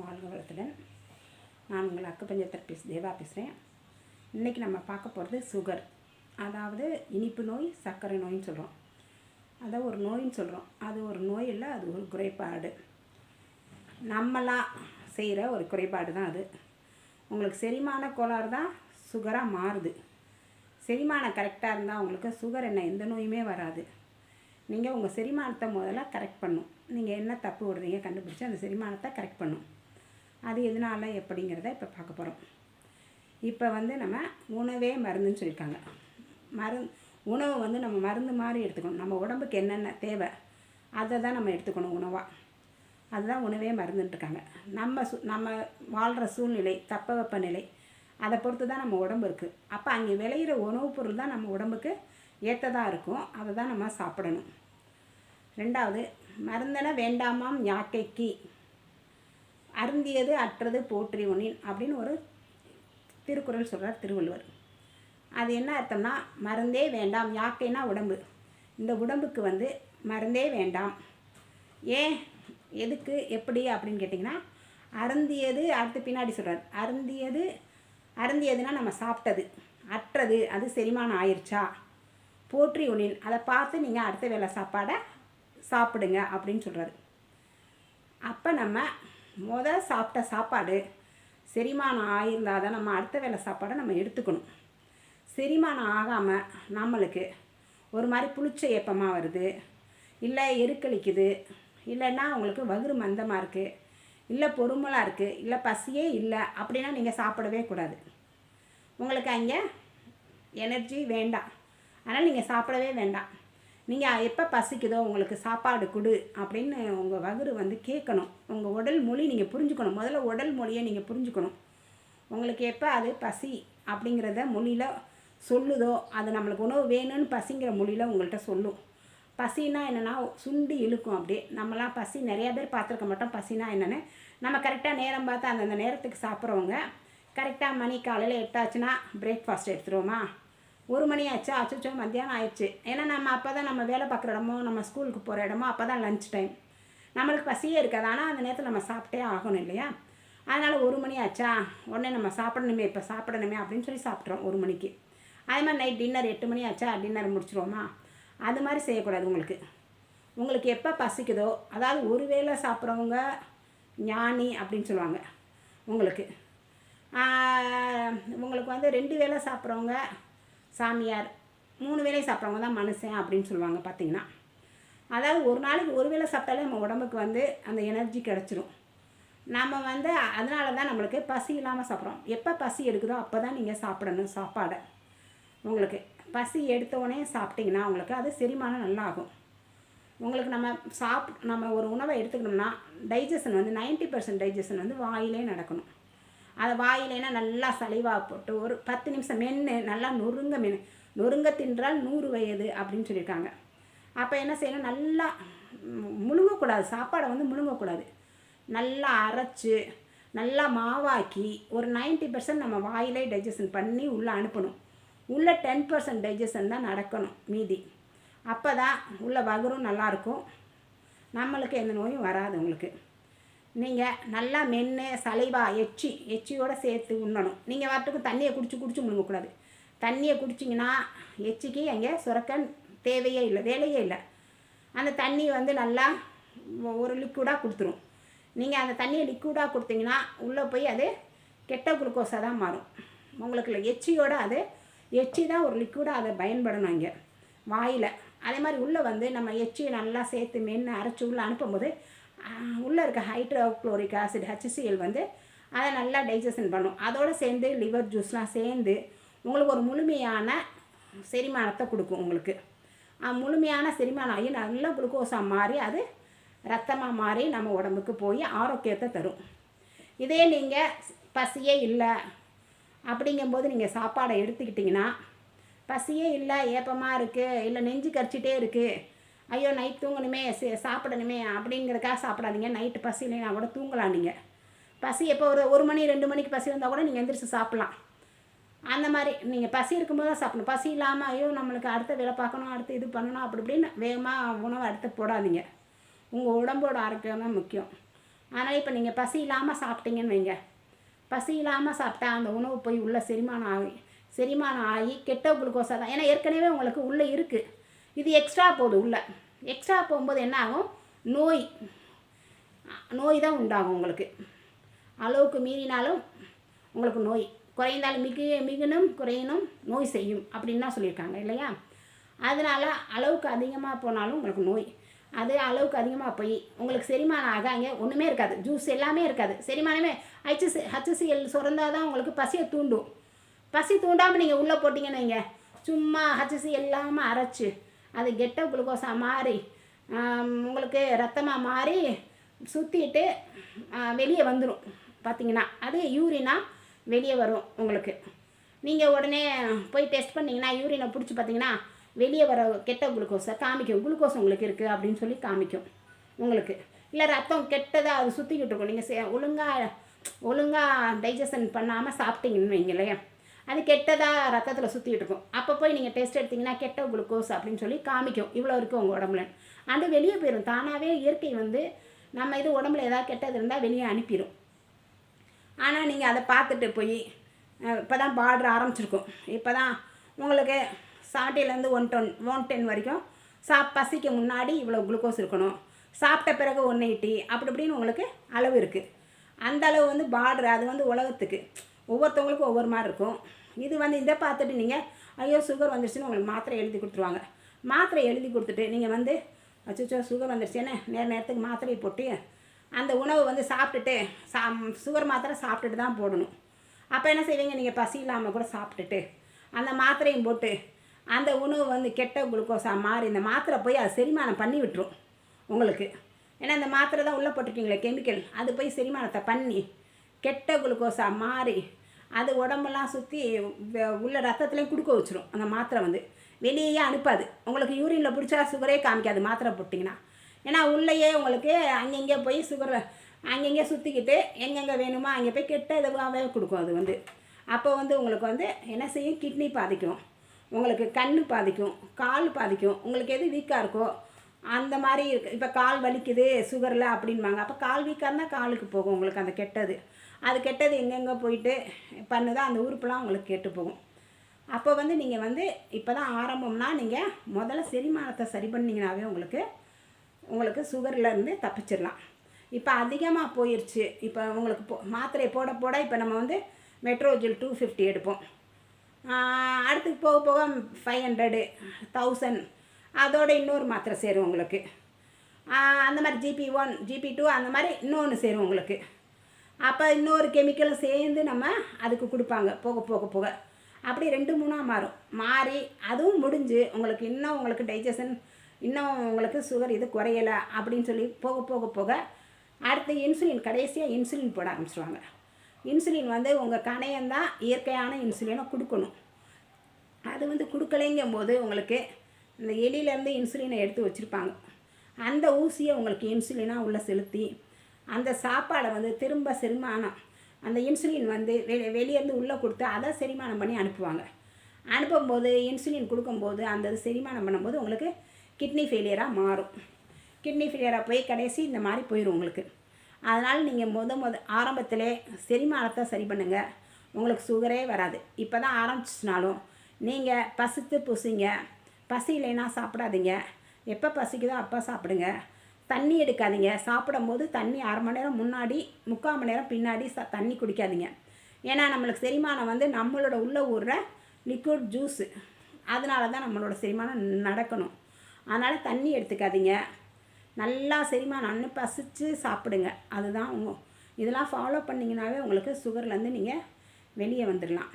வாழ்க வளத்துடன் நான் உங்கள் அக்குப்பஞ்ச தெரபிஸ்ட் தேவா பேசுகிறேன் இன்றைக்கி நம்ம பார்க்க போகிறது சுகர். அதாவது இனிப்பு நோய் சர்க்கரை நோயின்னு சொல்கிறோம் அதான் ஒரு நோயின்னு சொல்கிறோம் அது ஒரு நோய் இல்லை அது ஒரு குறைபாடு. நம்மளாம் செய்கிற ஒரு குறைபாடு தான் அது. உங்களுக்கு செரிமான கோளாறு தான் சுகராக மாறுது. செரிமானம் கரெக்டாக இருந்தால் உங்களுக்கு சுகர் என்ன எந்த நோயுமே வராது. நீங்கள் உங்கள் செரிமானத்தை முதல்ல கரெக்ட் பண்ணும். நீங்கள் என்ன தப்பு விடுறீங்க கண்டுபிடிச்சி அந்த செரிமானத்தை கரெக்ட் பண்ணும். அது எதனால எப்படிங்கிறத இப்போ பார்க்க போகிறோம் இப்போ வந்து நம்ம உணவே மருந்துன்னு சொல்லியிருக்காங்க. மருந்து உணவு வந்து நம்ம மருந்து மாதிரி எடுத்துக்கணும். நம்ம உடம்புக்கு என்னென்ன தேவை அதை தான் நம்ம எடுத்துக்கணும் உணவாக அதுதான் உணவே மருந்துன்னு இருக்காங்க. நம்ம சு நம்ம வாழ்கிற சூழ்நிலை தப்பவெப்ப நிலை அதை பொறுத்து தான் நம்ம உடம்பு இருக்குது அப்போ அங்கே விளையிற உணவுப் பொருள் தான் நம்ம உடம்புக்கு ஏற்றதாக இருக்கும். அதை தான் நம்ம சாப்பிடணும். ரெண்டாவது மருந்தென வேண்டாமாம் யாக்கைக்கு அருந்தியது அற்றது போற்றி உனின் அப்படின்னு ஒரு திருக்குறள் சொல்கிறார் திருவள்ளுவர். அது என்ன அர்த்தம்னா மருந்தே வேண்டாம் யாக்கைனா உடம்பு. இந்த உடம்புக்கு வந்து மருந்தே வேண்டாம். ஏன்? எதுக்கு? எப்படி? அப்படின்னு கேட்டிங்கன்னா அருந்தியது அடுத்து பின்னாடி சொல்கிறார் அருந்தியது அருந்தியதுன்னா நம்ம சாப்பிட்டது அற்றது அது செரிமானம் ஆயிடுச்சா போற்றி உணின் அதை பார்த்து நீங்கள் அடுத்த வேளை சாப்பாடை சாப்பிடுங்க அப்படின்னு சொல்கிறாரு அப்போ நம்ம மொதல் சாப்பிட்ட சாப்பாடு செரிமானம் ஆகியிருந்தால் தான் நம்ம அடுத்த வேளை சாப்பாடை நம்ம எடுத்துக்கணும். செரிமானம் ஆகாமல் நம்மளுக்கு ஒரு மாதிரி புளிச்ச ஏப்பமாக வருது. இல்லை எருக்களிக்குது இல்லைன்னா உங்களுக்கு வகுறு மந்தமாக இருக்குது இல்லை பொறுமலாக இருக்குது இல்லை பசியே இல்லை அப்படின்னா நீங்கள் சாப்பிடவே கூடாது. உங்களுக்கு அங்கே எனர்ஜி வேண்டாம். ஆனால் நீங்கள் சாப்பிடவே வேண்டாம். நீங்கள் எப்போ பசிக்குதோ உங்களுக்கு சாப்பாடு கொடு அப்படின்னு உங்கள் வகுறு வந்து கேட்கணும். உங்கள் உடல் மொழி நீங்கள் புரிஞ்சுக்கணும். முதல்ல உடல் மொழியை நீங்கள் புரிஞ்சுக்கணும். உங்களுக்கு எப்போ அது பசி அப்படிங்கிறத மொழியில் சொல்லுதோ அது நம்மளுக்கு உணவு வேணும்னு பசிங்கிற மொழியில் உங்கள்கிட்ட சொல்லும். பசினா என்னென்னா சுண்டி இழுக்கும் அப்படியே. நம்மலாம் பசி நிறையா பேர் பார்த்துருக்க மாட்டோம். பசினா என்னென்னு? நம்ம கரெக்டாக நேரம் பார்த்து அந்தந்த நேரத்துக்கு சாப்பிட்றவங்க கரெக்டாக மணி காலையில் எட்டாச்சுன்னா பிரேக்ஃபாஸ்ட் எடுத்துருவோமா? ஒரு மணி ஆச்சு அச்சோ மத்தியானம் ஆயிடுச்சு. ஏன்னா நம்ம அப்போ தான் நம்ம வேலை பார்க்குற இடமோ நம்ம ஸ்கூலுக்கு போகிற இடமோ அப்போ தான் லஞ்ச் டைம் நம்மளுக்கு பசியே இருக்காது. ஆனால் அந்த நேரத்தில் நம்ம சாப்பிட்டே ஆகணும் இல்லையா? அதனால் ஒரு மணி ஆச்சா? உடனே நம்ம சாப்பிடணுமே இப்போ சாப்பிடணுமே அப்படின்னு சொல்லி சாப்பிட்றோம் ஒரு மணிக்கு. அதே மாதிரி நைட் டின்னர் எட்டு மணி ஆச்சா? டின்னர் முடிச்சிருவோமா? அது மாதிரி செய்யக்கூடாது உங்களுக்கு. உங்களுக்கு எப்போ பசிக்குதோ அதாவது ஒரு வேளை சாப்பிட்றவங்க ஞானி அப்படின்னு சொல்லுவாங்க உங்களுக்கு. உங்களுக்கு வந்து ரெண்டு வேளை சாப்பிட்றவங்க சாமியார் மூணு வேலையை சாப்பிட்றவங்க தான் மனுஷன் அப்படின்னு சொல்லுவாங்க பார்த்தீங்கன்னா. அதாவது ஒரு நாளைக்கு ஒரு வேளை சாப்பிட்டாலே நம்ம உடம்புக்கு வந்து அந்த எனர்ஜி கிடச்சிரும். நம்ம வந்து அதனால தான் நம்மளுக்கு பசி இல்லாமல் சாப்பிட்றோம். எப்போ பசி எடுக்குதோ அப்போ தான் நீங்கள் சாப்பிடணும் சாப்பாடை. உங்களுக்கு பசி எடுத்தோடனே சாப்பிட்டிங்கன்னா உங்களுக்கு அது செரிமானம் நல்லா ஆகும் உங்களுக்கு நம்ம சாப் நம்ம ஒரு உணவை எடுத்துக்கணும்னா டைஜஷன் வந்து நைன்ட்டி பர்சன்ட் டைஜஷன் வந்து வாயிலே நடக்கணும். அதை வாயிலேனா நல்லா சளிவாக போட்டு ஒரு பத்து நிமிஷம் மென்று நல்லா நொறுங்க மென்று நொறுங்க தின்றால் நூறு வயது அப்படின்னு சொல்லியிருக்காங்க. அப்போ என்ன செய்யணும்? நல்லா முழுங்கக்கூடாது. சாப்பாடை வந்து முழுங்கக்கூடாது. நல்லா அரைச்சி நல்லா மாவாக்கி ஒரு நைன்ட்டி பர்சன்ட் நம்ம வாயிலே டைஜஷன் பண்ணி உள்ளே அனுப்பணும். உள்ளே டென் பர்சன்ட் டைஜஷன் தான் நடக்கணும் மீதி. அப்போ தான் உள்ள வகரும் நல்லாயிருக்கும் நம்மளுக்கு எந்த நோயும் வராது உங்களுக்கு. நீங்கள் நல்லா மென்று சலைவா எச்சி எச்சியோடு சேர்த்து உண்ணணும். நீங்கள் வாட்டுக்கு தண்ணியை குடிச்சு குடிச்சு முழுங்கக்கூடாது தண்ணியை குடிச்சிங்கன்னா எச்சிக்கு அங்கே சுரக்க தேவையே இல்லை வேலையே இல்லை. அந்த தண்ணி வந்து நல்லா ஒரு லிக்விடாக கொடுத்துரும். நீங்கள் அந்த தண்ணியை லிக்விடாக கொடுத்தீங்கன்னா உள்ளே போய் அது கெட்ட குளுக்கோஸாக தான் மாறும். உங்களுக்கு எச்சியோட அது எச்சி தான் ஒரு லிக்விடாக அதை பயன்படணும் இங்கே. வாயில். அதே மாதிரி உள்ளே வந்து நம்ம எச்சியை நல்லா சேர்த்து மென்று அரைச்சி உள்ளே அனுப்பும்போது உள்ளே இருக்க ஹைட்ரோக்ளோரிக் ஆசிட் ஹச்சிசிஎல் வந்து அதை நல்லா டைஜஷன் பண்ணும். அதோடு சேர்ந்து லிவர் ஜூஸ்லாம் சேர்ந்து உங்களுக்கு ஒரு முழுமையான செரிமானத்தை கொடுக்கும் உங்களுக்கு. முழுமையான செரிமானம் ஆகி நல்ல குளுக்கோஸாக மாறி அது ரத்தமாக மாறி நம்ம உடம்புக்கு போய் ஆரோக்கியத்தை தரும். இதே நீங்கள் பசியே இல்லை அப்படிங்கும்போது நீங்கள் சாப்பாடை எடுத்துக்கிட்டிங்கன்னா பசியே இல்லை ஏப்பமாக இருக்குது இல்லை நெஞ்சு கரிச்சிட்டே இருக்குது ஐயோ நைட் தூங்கணுமே சாப்பிடணுமே அப்படிங்கிறதுக்காக சாப்பிடாதீங்க. நைட்டு பசி இல்லைனா கூட தூங்கலாம் நீங்கள் பசி எப்போ ஒரு ஒரு மணி ரெண்டு மணிக்கு பசி வந்தால் கூட நீங்கள் எந்திரிச்சு சாப்பிட்லாம். அந்த மாதிரி நீங்கள் பசி இருக்கும்போது தான் சாப்பிடணும். பசி இல்லாமல் ஐயோ நம்மளுக்கு அடுத்த வேலை பார்க்கணும் அடுத்து இது பண்ணணும் அப்படி இப்படின்னு வேகமாக உணவை அடுத்து போடாதீங்க. உங்கள் உடம்போட ஆரோக்கியம் தான் முக்கியம். அதனால் இப்போ நீங்கள் பசி இல்லாமல் சாப்பிட்டீங்கன்னு வைங்க. பசி இல்லாமல் சாப்பிட்டா அந்த உணவு போய் உள்ளே செரிமானம் ஆகி செரிமானம் ஆகி கெட்ட குளுக்கோஸாக தான். ஏன்னா ஏற்கனவே உங்களுக்கு உள்ளே இருக்குது இது எக்ஸ்ட்ரா போகுது உள்ளே. எக்ஸ்ட்ரா போகும்போது என்ன ஆகும்? நோய். நோய் தான் உண்டாகும் உங்களுக்கு. அளவுக்கு மீறினாலும் உங்களுக்கு நோய். குறைந்தாலும் மிகு மிகுனும் குறையணும் நோய் செய்யும் அப்படின்னு தான் சொல்லியிருக்காங்க இல்லையா? அதனால் அளவுக்கு அதிகமாக போனாலும் உங்களுக்கு நோய். அது அளவுக்கு அதிகமாக போய் உங்களுக்கு செரிமானம் ஆக அங்கே ஒன்றுமே இருக்காது. ஜூஸ் எல்லாமே இருக்காது. செரிமானமே ஹச்சி ஹச்சிசிஎல் சுரந்தால் தான் உங்களுக்கு பசியை தூண்டும். பசி தூண்டாமல் நீங்கள் உள்ளே போட்டிங்கன்னு வைங்க. சும்மா ஹச்சிசி எல்லாமே அரைச்சி அது கெட்ட குளுக்கோஸாக மாறி உங்களுக்கு ரத்தமாக மாறி சுற்றிட்டு வெளியே வந்துடும் பார்த்தீங்கன்னா அது யூரினா வெளியே வரும் உங்களுக்கு. நீங்கள் உடனே போய் டெஸ்ட் பண்ணிங்கன்னா யூரினை பிடிச்சி பார்த்தீங்கன்னா வெளியே வர கெட்ட குளுக்கோஸை காமிக்கும். குளுக்கோஸ் உங்களுக்கு இருக்குது அப்படின்னு சொல்லி காமிக்கும் உங்களுக்கு. இல்லை ரத்தம் கெட்டதாக அது சுற்றிக்கிட்டு இருக்கும். நீங்கள் ஒழுங்காக ஒழுங்காக டைஜஷன் பண்ணாமல் சாப்பிட்டீங்கன்னு வைங்களேன். அது கெட்டதாக ரத்தத்தில் சுற்றிட்டு இருக்கும் அப்போ போய் நீங்கள் டெஸ்ட் எடுத்திங்கன்னா கெட்ட குளுக்கோஸ் அப்படின்னு சொல்லி காமிக்கும். இவ்வளோ இருக்குது உங்கள் உடம்புல. அது வெளியே போயிடும் தானாகவே இயற்கை வந்து நம்ம இது உடம்புல ஏதாவது கெட்டது இருந்தால் வெளியே அனுப்பிடும் ஆனால் நீங்கள் அதை பார்த்துட்டு போய் இப்போ தான் பார்டர் ஆரம்பிச்சிருக்கும். இப்போ தான் உங்களுக்கு செவன்ட்டிலேருந்து ஒன் டொன் ஒன் டென் வரைக்கும் சாப் பசிக்கு முன்னாடி இவ்வளோ குளுக்கோஸ் இருக்கணும். சாப்பிட்ட பிறகு ஒன் எயிட்டி அப்படி இப்படின்னு உங்களுக்கு அளவு இருக்குது அந்த அளவு வந்து பார்டர் அது வந்து உலகத்துக்கு. ஒவ்வொருத்தவங்களுக்கும் ஒவ்வொரு மாதிரி இருக்கும். இது வந்து இதை பார்த்துட்டு நீங்கள் ஐயோ சுகர் வந்துருச்சுன்னு உங்களுக்கு மாத்திரை எழுதி கொடுத்துருவாங்க. மாத்திரை எழுதி கொடுத்துட்டு நீங்கள் வந்து அச்சோ சுகர் வந்துருச்சுன்னு நேர நேரத்துக்கு மாத்திரையை போட்டு அந்த உணவு வந்து சாப்பிட்டுட்டு சா சுகர் மாத்திரை சாப்பிட்டுட்டு தான் போடணும். அப்போ என்ன செய்வீங்க? நீங்கள் பசி இல்லாமல் கூட சாப்பிட்டுட்டு அந்த மாத்திரையும் போட்டு அந்த உணவு வந்து கெட்ட குளுக்கோஸாக மாறி இந்த மாத்திரை போய் அது செரிமானம் பண்ணி விட்டுரும் உங்களுக்கு. ஏன்னா இந்த மாத்திரை தான் உள்ளே போட்டிருக்கீங்களே கெமிக்கல். அது போய் செரிமானத்தை பண்ணி கெட்ட குளுக்கோஸாக மாறி அது உடம்பெல்லாம் சுற்றி உள்ள ரத்தத்துலேயும் கொடுக்க வச்சிரும். அந்த மாத்திரை வந்து. வெளியே அனுப்பாது. உங்களுக்கு யூரினில் பிடிச்சா சுகரே காமிக்காது. மாத்திரை போட்டிங்கன்னா. ஏன்னா உள்ளேயே உங்களுக்கு அங்கங்கே போய் சுகரை அங்கங்கே சுற்றிக்கிட்டு எங்கெங்கே வேணுமோ அங்கே போய் கெட்ட இதுவாகவே கொடுக்கும் அது வந்து. அப்போ வந்து உங்களுக்கு வந்து என்ன செய்யும்? கிட்னி பாதிக்கும். உங்களுக்கு கண் பாதிக்கும். கால் பாதிக்கும். உங்களுக்கு எது வீக்காக இருக்கோ அந்த மாதிரி இருக்கு. இப்போ கால் வலிக்குது சுகரில் அப்படின்பாங்க. அப்போ கால் வீக்காக இருந்தால் காலுக்கு போகும். உங்களுக்கு அந்த கெட்டது. அது கெட்டது எங்கெங்கே போயிட்டு பண்ணுதோ அந்த உறுப்புலாம் உங்களுக்கு கெட்டு போகும். அப்போ வந்து நீங்கள் வந்து இப்போ தான் ஆரம்பம்னா நீங்கள் முதல்ல செரிமானத்தை சரி பண்ணிங்கனாவே உங்களுக்கு உங்களுக்கு சுகர்லேருந்து தப்பிச்சிடலாம் இப்போ அதிகமாக போயிடுச்சு இப்போ உங்களுக்கு போ மாத்திரை போட போட இப்போ நம்ம வந்து மெட்ரோஜில் டூ ஃபிஃப்டி எடுப்போம். அடுத்து போக போக ஃபைவ் ஹண்ட்ரடு தௌசண்ட் அதோட இன்னொரு மாத்திரை சேரும் உங்களுக்கு. அந்த மாதிரி ஜிபி ஒன் ஜிபி டூ அந்த மாதிரி இன்னொன்று சேரும் உங்களுக்கு. அப்போ இன்னொரு கெமிக்கலும் சேர்ந்து நம்ம அதுக்கு கொடுப்பாங்க. போக போக போக. அப்படி ரெண்டு மூணாக மாறும். மாறி அதுவும் முடிஞ்சு உங்களுக்கு இன்னும் உங்களுக்கு டைஜஷன் இன்னும் உங்களுக்கு சுகர் இது குறையலை அப்படின்னு சொல்லி போக போக போக அடுத்து இன்சுலின் கடைசியாக இன்சுலின் போட ஆரம்பிச்சிடுவாங்க இன்சுலின் வந்து உங்கள் கணையந்தான் இயற்கையான இன்சுலினை கொடுக்கணும். அது வந்து கொடுக்கலைங்கும் போது உங்களுக்கு இந்த எலியிலேருந்து இன்சுலினை எடுத்து வச்சுருப்பாங்க. அந்த ஊசியை உங்களுக்கு இன்சுலினாக உள்ளே செலுத்தி அந்த சாப்பாடை வந்து திரும்ப செரிமானம் அந்த இன்சுலின் வந்து வெளி வெளியேருந்து உள்ளே கொடுத்து அதை செரிமானம் பண்ணி அனுப்புவாங்க. அனுப்பும்போது இன்சுலின் கொடுக்கும்போது அந்த இது செரிமானம் பண்ணும்போது உங்களுக்கு கிட்னி ஃபெயிலியராக மாறும். கிட்னி ஃபெயிலியராக போய் கடைசி இந்த மாதிரி போயிடும் உங்களுக்கு. அதனால் நீங்கள் முத முத ஆரம்பத்திலே செரிமானத்தை சரி பண்ணுங்கள் உங்களுக்கு சுகரே வராது. இப்போ தான் ஆரம்பிச்சினாலும் நீங்கள் பசித்து புசிங்க. பசி இல்லைன்னா சாப்பிடாதீங்க. எப்போ பசிக்குதோ அப்போ சாப்பிடுங்க. தண்ணி எடுக்காதீங்க. சாப்பிடும்போது தண்ணி அரை மணி நேரம் முன்னாடி முக்கால் மணி நேரம் பின்னாடி ச தண்ணி குடிக்காதீங்க. ஏன்னா நம்மளுக்கு செரிமானம் வந்து நம்மளோட உள்ளே ஊறுற லிக்விட் ஜூஸு அதனால தான் நம்மளோட செரிமானம் நடக்கணும். அதனால் தண்ணி எடுத்துக்காதீங்க. நல்லா செரிமானம் அன்னு பசித்து சாப்பிடுங்க. அதுதான் உங்க இதெல்லாம் ஃபாலோ பண்ணிங்கனாவே உங்களுக்கு சுகர்லேருந்து நீங்கள் வெளியே வந்துடலாம்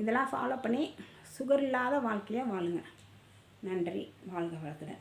இதெல்லாம் ஃபாலோ பண்ணி சுகர் இல்லாத வாழ்க்கையாக வாழுங்க. நன்றி. வாழ்க வளர்க்குறேன்